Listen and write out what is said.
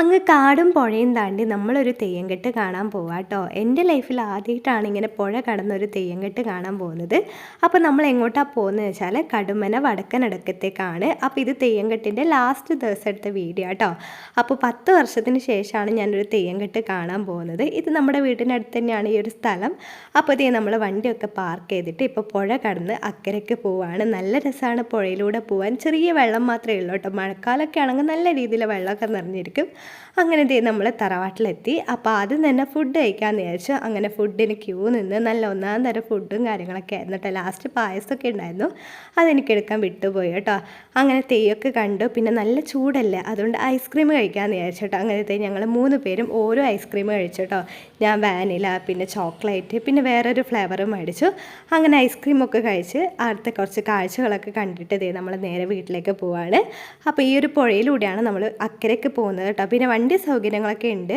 അങ്ങ് കാടും പുഴയും താണ്ടി നമ്മളൊരു തെയ്യംകെട്ട് കാണാൻ പോവാം കേട്ടോ എന്റെ ലൈഫിൽ ആദ്യമായിട്ടാണ് ഇങ്ങനെ പുഴ കടന്നൊരു തെയ്യംകെട്ട് കാണാൻ പോകുന്നത്. അപ്പോൾ നമ്മൾ എങ്ങോട്ടാണ് പോകുന്നത് വെച്ചാൽ കടുമന വടക്കനടക്കത്തേക്കാണ്. അപ്പോൾ ഇത് തെയ്യംകെട്ടിന്റെ ലാസ്റ്റ് ദിവസം എടുത്ത വീഡിയോ കേട്ടോ അപ്പോൾ പത്ത് വർഷത്തിന് ശേഷമാണ് ഞാനൊരു തെയ്യംകെട്ട് കാണാൻ പോകുന്നത്. ഇത് നമ്മുടെ വീടിനടുത്ത് തന്നെയാണ് ഈ ഒരു സ്ഥലം. അപ്പോൾ ഇതേ നമ്മൾ വണ്ടിയൊക്കെ പാർക്ക് ചെയ്തിട്ട് ഇപ്പോൾ പുഴ കടന്ന് അക്കരയ്ക്ക് പോവാണ്. നല്ല രസമാണ് പുഴയിലൂടെ പോവാൻ. ചെറിയ വെള്ളം മാത്രമേ ഉള്ളൂ കേട്ടോ മഴക്കാലമൊക്കെ ആണെങ്കിൽ നല്ല രീതിയിൽ വെള്ളമൊക്കെ നിറഞ്ഞിരിക്കും. അങ്ങനെ ദേ നമ്മൾ തറവാട്ടിലെത്തി. അപ്പോൾ ആദ്യം തന്നെ ഫുഡ് കഴിക്കാമെന്ന് വിചാരിച്ചു. അങ്ങനെ ഫുഡിന് ക്യൂ നിന്ന് നല്ല ഒന്നാം തരം ഫുഡും കാര്യങ്ങളൊക്കെ ആയിരുന്നു കേട്ടോ ലാസ്റ്റ് പായസമൊക്കെ ഉണ്ടായിരുന്നു. അതെനിക്ക് എടുക്കാൻ വിട്ടുപോയി കേട്ടോ അങ്ങനെ തെയ്യൊക്കെ കണ്ടു. പിന്നെ നല്ല ചൂടല്ലേ? അതുകൊണ്ട് ഐസ്ക്രീം കഴിക്കാമെന്ന് വിചാരിച്ചു കേട്ടോ അങ്ങനെ തേ ഞങ്ങൾ മൂന്ന് പേരും ഓരോ ഐസ്ക്രീം കഴിച്ചു കേട്ടോ ഞാൻ വാനില പിന്നെ ചോക്ലേറ്റ് പിന്നെ വേറൊരു ഫ്ലേവറും മേടിച്ചു. അങ്ങനെ ഐസ്ക്രീമൊക്കെ കഴിച്ച് അടുത്ത കുറച്ച് കാഴ്ചകളൊക്കെ കണ്ടിട്ട് ദേ നമ്മൾ നേരെ വീട്ടിലേക്ക് പോവാണ്. അപ്പോൾ ഈ ഒരു പുഴയിലൂടെയാണ് നമ്മൾ അക്കരയ്ക്ക് പോകുന്നത് കേട്ടോ പിന്നെ വണ്ടി സൗകര്യങ്ങളൊക്കെ ഉണ്ട്.